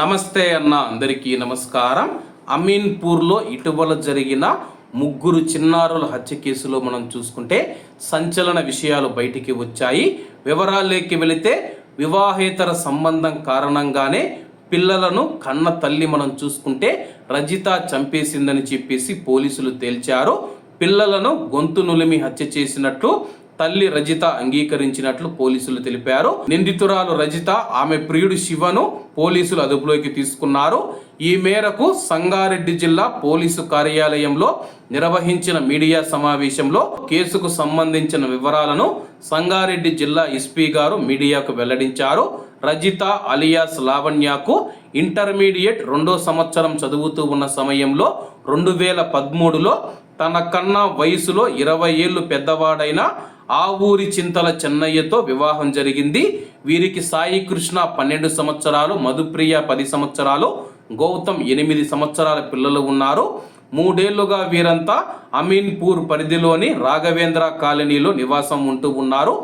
నమస్తే అన్న అందరికీ నమస్కారం. అమీన్పూర్లో ఇటీవల జరిగిన ముగ్గురు చిన్నారుల హత్య కేసులో మనం చూసుకుంటే సంచలన విషయాలు బయటికి వచ్చాయి. వివరాల్లోకి వెళితే వివాహేతర సంబంధం కారణంగానే పిల్లలను కన్న తల్లి మనం చూసుకుంటే రజిత చంపేసిందని చెప్పేసి పోలీసులు తేల్చారు. పిల్లలను గొంతు నులిమి హత్య చేసినట్లు తల్లి రజిత అంగీకరించినట్లు పోలీసులు తెలిపారు. నిందితురాలు రజిత ఆమె ప్రియుడు శివను పోలీసులు అదుపులోకి తీసుకున్నారు. ఈ మేరకు సంగారెడ్డి జిల్లా పోలీసు కార్యాలయంలో నిర్వహించిన మీడియా సమావేశంలో కేసుకు సంబంధించిన వివరాలను సంగారెడ్డి జిల్లా ఎస్పీ గారు మీడియాకు వెల్లడించారు. రజిత అలియాస్ లావణ్యకు ఇంటర్మీడియట్ రెండో సంవత్సరం చదువుతూ ఉన్న సమయంలో రెండు వేల పదమూడులో తన కన్నా వయసులో ఇరవై ఏళ్ళు పెద్దవాడైన ఆ ఊరి చింతల చెన్నయ్యతో వివాహం జరిగింది. వీరికి సాయి కృష్ణ పన్నెండు సంవత్సరాలు మధుప్రియ పది సంవత్సరాలు గౌతమ్ ఎనిమిది సంవత్సరాల పిల్లలు ఉన్నారు. మూడేళ్ళుగా వీరంతా అమీన్పూర్ పరిధిలోని రాఘవేంద్ర కాలనీలో నివాసం ఉంటూ ఉన్నారు.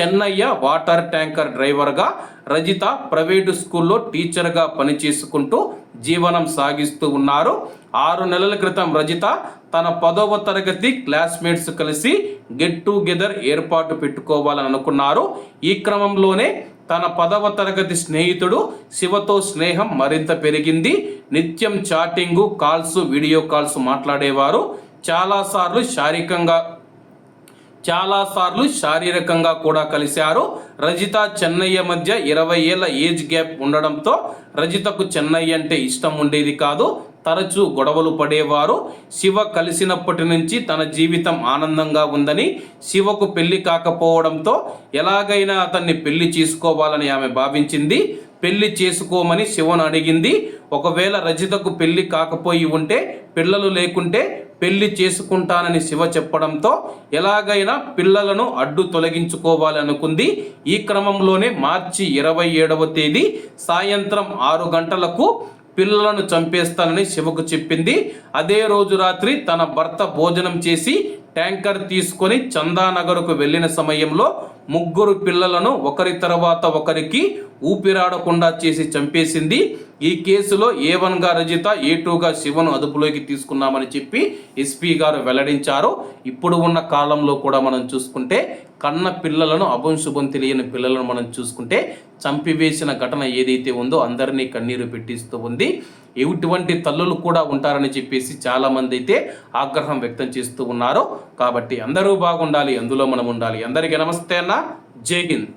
చెన్నయ్య వాటర్ ట్యాంకర్ డ్రైవర్గా రజిత ప్రైవేటు స్కూల్లో టీచర్గా పనిచేసుకుంటూ జీవనం సాగిస్తూ ఉన్నారు. ఆరు నెలల క్రితం రజిత తన పదవ తరగతి క్లాస్మేట్స్ కలిసి గెట్ టుగెదర్ ఏర్పాటు పెట్టుకోవాలని అనుకున్నారు. ఈ క్రమంలోనే తన పదవ తరగతి స్నేహితుడు శివతో స్నేహం మరింత పెరిగింది. నిత్యం చాటింగు కాల్స్ వీడియో కాల్స్ మాట్లాడేవారు. చాలాసార్లు శారీరకంగా చాలాసార్లు శారీరకంగా కూడా కలిశారు. రజిత చెన్నయ్య మధ్య ఇరవై ఏళ్ళ ఏజ్ గ్యాప్ ఉండడంతో రజితకు చెన్నయ్య అంటే ఇష్టం ఉండేది కాదు. తరచూ గొడవలు పడేవారు. శివ కలిసినప్పటి నుంచి తన జీవితం ఆనందంగా ఉందని శివకు పెళ్ళి కాకపోవడంతో ఎలాగైనా అతన్ని పెళ్ళి చేసుకోవాలని ఆమె భావించింది. పెళ్ళి చేసుకోమని శివను అడిగింది. ఒకవేళ రజితకు పెళ్ళి కాకపోయి ఉంటే పిల్లలు లేకుంటే పెళ్ళి చేసుకుంటానని శివ చెప్పడంతో ఎలాగైనా పిల్లలను అడ్డు తొలగించుకోవాలనుకుంది ఈ క్రమంలోనే మార్చి ఇరవై ఏడవ తేదీ సాయంత్రం ఆరు గంటలకు పిల్లలను చంపేస్తానని శివకు చెప్పింది. అదే రోజు రాత్రి తన భర్త భోజనం చేసి ట్యాంకర్ తీసుకొని చందానగర్కు వెళ్ళిన సమయంలో ముగ్గురు పిల్లలను ఒకరి తర్వాత ఒకరికి ఊపిరాడకుండా చేసి చంపేసింది. ఈ కేసులో ఏ వన్గా రజిత ఏ టూగా శివను అదుపులోకి తీసుకున్నామని చెప్పి ఎస్పీ గారు వెల్లడించారు. ఇప్పుడు ఉన్న కాలంలో కూడా మనం చూసుకుంటే కన్న పిల్లలను అభంశుభం తెలియని పిల్లలను మనం చూసుకుంటే చంపివేసిన ఘటన ఏదైతే ఉందో అందరినీ కన్నీరు పెట్టిస్తూ ఉంది. ఎటువంటి తల్లులు కూడా ఉంటారని చెప్పేసి చాలామంది అయితే ఆగ్రహం వ్యక్తం చేస్తూ ఉన్నారు. కాబట్టి అందరూ బాగుండాలి అందులో మనం ఉండాలి. అందరికీ నమస్తే అన్న. జై హింద్.